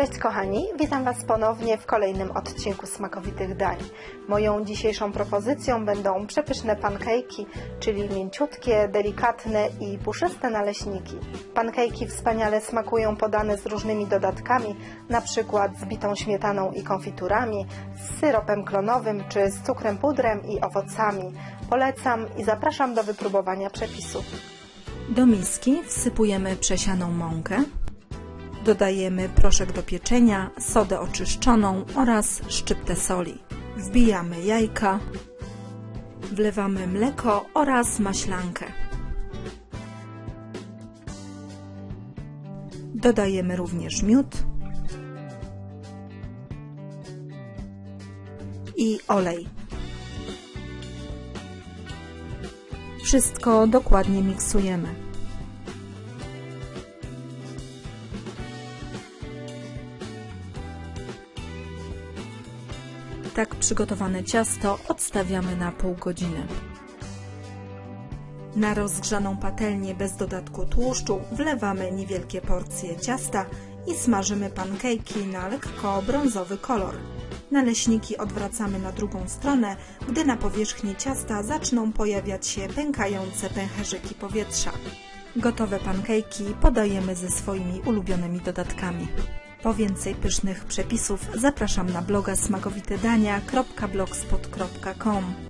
Cześć kochani, witam Was ponownie w kolejnym odcinku Smakowitych Dań. Moją dzisiejszą propozycją będą przepyszne pankejki, czyli mięciutkie, delikatne i puszyste naleśniki. Pankejki wspaniale smakują podane z różnymi dodatkami, przykład z bitą śmietaną i konfiturami, z syropem klonowym czy z cukrem pudrem i owocami. Polecam i zapraszam do wypróbowania przepisów. Do miski wsypujemy przesianą mąkę. Dodajemy proszek do pieczenia, sodę oczyszczoną oraz szczyptę soli. Wbijamy jajka. Wlewamy mleko oraz maślankę. Dodajemy również miód i olej. Wszystko dokładnie miksujemy. Tak przygotowane ciasto odstawiamy na pół godziny. Na rozgrzaną patelnię bez dodatku tłuszczu wlewamy niewielkie porcje ciasta i smażymy pankejki na lekko brązowy kolor. Naleśniki odwracamy na drugą stronę, gdy na powierzchni ciasta zaczną pojawiać się pękające pęcherzyki powietrza. Gotowe pankejki podajemy ze swoimi ulubionymi dodatkami. Po więcej pysznych przepisów zapraszam na bloga smakowitedania.blogspot.com